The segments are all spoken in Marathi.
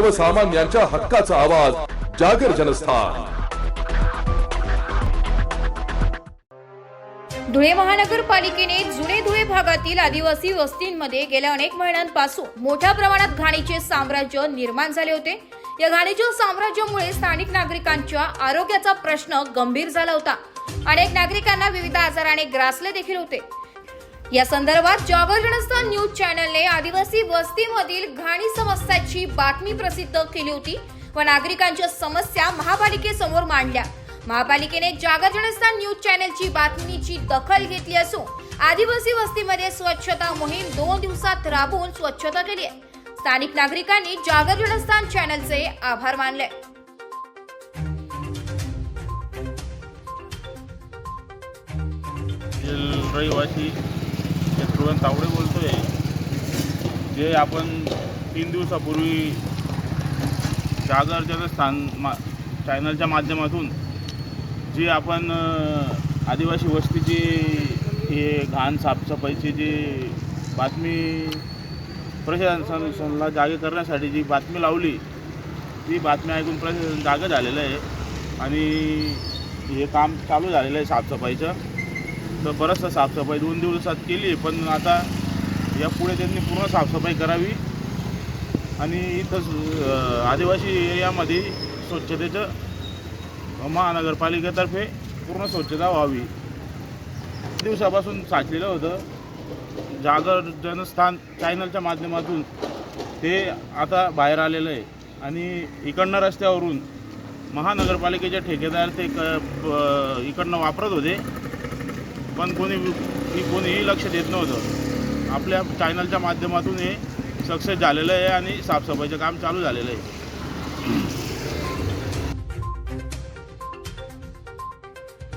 सर्वसामान्यांच्या हक्काचा आवाज जागर जनस्थान. धुळे महानगरपालिकेने जुने धुळे भागातील आदिवासी वस्तींमध्ये गेल्या अनेक महिन्यांपासून मोठ्या प्रमाणात घाणीचे साम्राज्य निर्माण झाले होते. या घाणीच्या साम्राज्यामुळे स्थानिक नागरिकांच्या आरोग्याचा प्रश्न गंभीर झाला होता. अनेक नागरिकांना विविध आजाराने ग्रासले देखील होते. या संदर्भात जागर जनस्थान न्यूज चॅनल आदिवासी वस्तीमधील घाणी समस्याची बातमी प्रसिद्ध केली होती. व नागरिकांच्या समस्या महापालिकेसमोर मांडल्या. महापालिकेने जागरणस्थान न्यूज चॅनलची बातमीची दखल घेतली असून आदिवासी वस्तीमध्ये स्वच्छता मोहीम दोन दिवसात राबवून स्वच्छता केली आहे. स्थानिक नागरिकांनी जागरणस्थान चॅनलचे आभार मानले. रहिवासी तावडे बोलतोय. जे आपण तीन दिवसापूर्वी जागर जनस्थान मा चॅनलच्या माध्यमातून जी आपण आदिवासी वस्तीची हे घाण साफसफाईची जी बातमी प्रशासनाला जागे करण्यासाठी जी बातमी लावली ती बातमी ऐकून प्रशासन जागं झालेलं आहे आणि हे काम चालू झालेलं आहे साफसफाईचं. तर बरंचसं साफसफाई दोन दिवसात केली पण आता यापुढे त्यांनी पूर्ण साफसफाई करावी. आणि इथं आदिवासी एरियामध्ये स्वच्छतेचं महानगरपालिकेतर्फे पूर्ण स्वच्छता व्हावी. दिवसापासून साचलेलं होतं. जागर जनस्थान चॅनलच्या माध्यमातून ते आता बाहेर आलेलं आहे. आणि इकडनं रस्त्यावरून महानगरपालिकेचे ठेकेदार ते क इकडनं वापरत होते. पण कोणी कोणीही लक्ष देत नव्हतं. आपल्या चॅनलच्या माध्यमातून हे सक्सेस झालेलं आहे आणि साफसफाईचं काम चालू झालेलं आहे.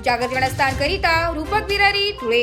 जागतिक स्थानकरिता रूपक बिरारी धुळे.